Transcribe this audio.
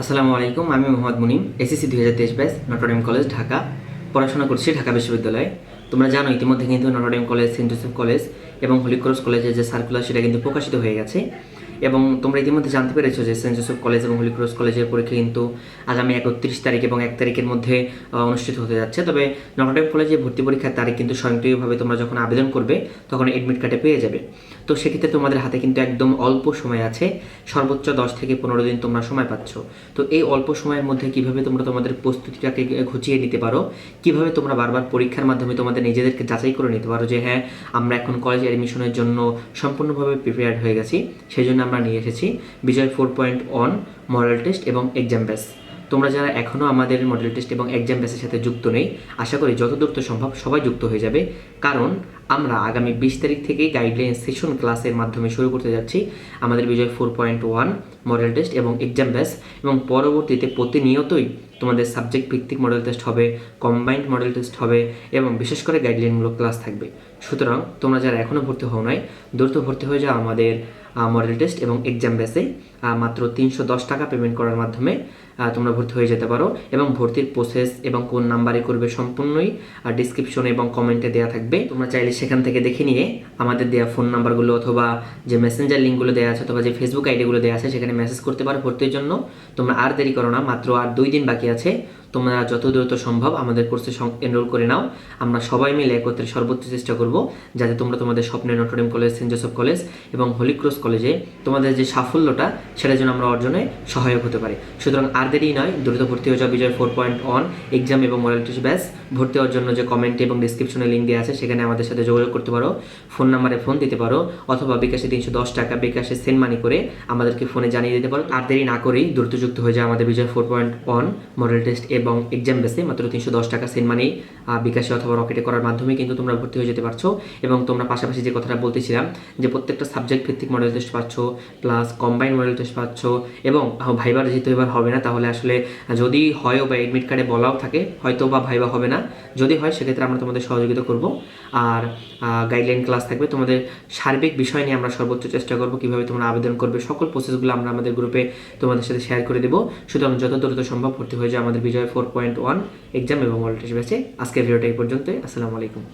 আসসালামু আলাইকুম, আমি মোহাম্মদ মুনিম এসএসসি দুই হাজার তেইশ ব্যাস নটরডেম কলেজ ঢাকা। পড়াশোনা করছি ঢাকা বিশ্ববিদ্যালয়ে। তোমরা জানো ইতিমধ্যে কিন্তু Notre Dame college Saint Joseph college এবং হলিক্রস কলেজের যে সার্কুলার সেটা কিন্তু প্রকাশিত হয়ে গেছে। এবং তোমরা ইতিমধ্যে জানতে পেরেছ যে সেন্ট জোসেফ কলেজ এবং হলিক্রস কলেজের পরীক্ষা কিন্তু আগামী একত্রিশ তারিখ এবং এক তারিখের মধ্যে অনুষ্ঠিত হতে যাচ্ছে। তবে নটরডেম কলেজে ভর্তি পরীক্ষার তারিখ কিন্তু স্বয়ংক্রিয়ভাবে তোমরা যখন আবেদন করবে, তখন এডমিট কার্ডে পেয়ে যাবে। তো সেক্ষেত্রে তোমাদের হাতে কিন্তু একদম অল্প সময় আছে। সর্বোচ্চ দশ থেকে পনেরো দিন তোমরা সময় পাচ্ছ। তো এই অল্প সময়ের মধ্যে কীভাবে তোমরা তোমাদের প্রস্তুতিটাকে ঘুচিয়ে নিতে পারো? কীভাবে তোমরা বারবার পরীক্ষার মাধ্যমে তোমাদের নিজেদেরকে যাচাই করে নিতে পারো যে হ্যাঁ আমরা এখন কলেজ অ্যাডমিশনের জন্য সম্পূর্ণভাবে প্রিপেয়ার্ড হয়ে গেছি, সেই জন্য আমরা নিয়ে এসেছি Bijoy four point one model test এবং এক্সাম বেস তোমরা যারা এখনও আমাদের মডেল টেস্ট এবং এক্সাম বেসের সাথে যুক্ত নেই, আশা করি যত দ্রুত সম্ভব সবাই যুক্ত হয়ে যাবে। কারণ আমরা আগামী বিশ তারিখ থেকে গাইডলাইন সেশন ক্লাসের মাধ্যমে শুরু করতে যাচ্ছি। আমাদের Bijoy four point one model test এবং এক্সাম বেস এবং পরবর্তীতে প্রতিনিয়তই তোমাদের সাবজেক্ট ভিত্তিক মডেল টেস্ট হবে কম্বাইন্ড মডেল টেস্ট হবে এবং বিশেষ করে গাইডলাইনমূলক ক্লাস থাকবে। সুতরাং তোমরা যারা এখনও ভর্তি হও নাই, দ্রুত ভর্তি হয়ে যাও আমাদের মডেল টেস্ট এবং এক্সাম বেসে মাত্র তিনশো দশ টাকা পেমেন্ট করার মাধ্যমে তোমরা ভর্তি হয়ে যেতে পারো এবং ভর্তির প্রসেস এবং কোন নাম্বারে করবে সম্পূর্ণই ডিসক্রিপশনে এবং কমেন্টে দেওয়া থাকবে। তোমরা চাইলে সেখান থেকে দেখে নিয়ে আমাদের দেওয়া ফোন নাম্বারগুলো অথবা যে মেসেঞ্জার লিঙ্কগুলো দেওয়া আছে অথবা যে ফেসবুক আইডিগুলো দেওয়া আছে সেখানে মেসেজ করতে পারো ভর্তির জন্য। তোমরা আর দেরি করো না, মাত্র আর দুই দিন বাকি আছে। তোমরা যত দ্রুত সম্ভব আমাদের কোর্সে এনরোল করে নাও। আমরা সবাই মিলে একত্রে সর্বোচ্চ চেষ্টা করব যাতে তোমরা তোমাদের স্বপ্নের Notre Dame college Saint Joseph college এবং হলিক্রস কলেজে তোমাদের যে সাফল্যটা, সেটা যেন আমরা অর্জনে সহায়ক হতে পারি। সুতরাং আর দেরি নয়, দ্রুত ভর্তি হয়ে যাও Bijoy four point one exam এবং মডেল টেস্ট ব্যাস ভর্তি হওয়ার জন্য যে কমেন্ট এবং ডিসক্রিপশনে লিঙ্ক দেওয়া আছে, সেখানে আমাদের সাথে যোগাযোগ করতে পারো। ফোন নাম্বারে ফোন দিতে পারো, অথবা বিকাশে তিনশো দশ টাকা, বিকাশে সেন্ড মানি করে আমাদেরকে ফোনে জানিয়ে দিতে পারো। আর দেরি না করেই দ্রুত যুক্ত হয়ে যায় আমাদের Bijoy four point one model test এবং এক্সাম বেসে মাত্র তিনশো দশ টাকা সেন্ড মানি বিকাশে অথবা রকেটে করার মাধ্যমে কিন্তু তোমরা ভর্তি হয়ে যেতে পারছ এবং তোমরা পাশাপাশি যে কথাটা বলতেছিলাম যে প্রত্যেকটা সাবজেক্ট ভিত্তিক মডেল টেস্ট পাচ্ছ প্লাস কম্বাইন মডেল টেস্ট পাচ্ছ এবং ভাইবার যেহেতু এবার হবে না, তাহলে আসলে যদি হয়ও বা এডমিট কার্ডে বলাও থাকে, হয়তো বা ভাইবা হবে না। যদি হয়, সেক্ষেত্রে আমরা তোমাদের সহযোগিতা করব। আর গাইডলাইন ক্লাস থাকবে। তোমাদের সার্বিক বিষয় নিয়ে আমরা সর্বোচ্চ চেষ্টা করব কীভাবে তোমরা আবেদন করবে। সকল প্রসেসগুলো আমরা আমাদের গ্রুপে তোমাদের সাথে শেয়ার করে দেবো। সুতরাং যত দ্রুত সম্ভব ভর্তি হয়ে যায় আমাদের Bijoy four point one exam এবং টেস্ট ব্যাচে আজকের ভিডিওটা এই পর্যন্তই। আসসালামু আলাইকুম।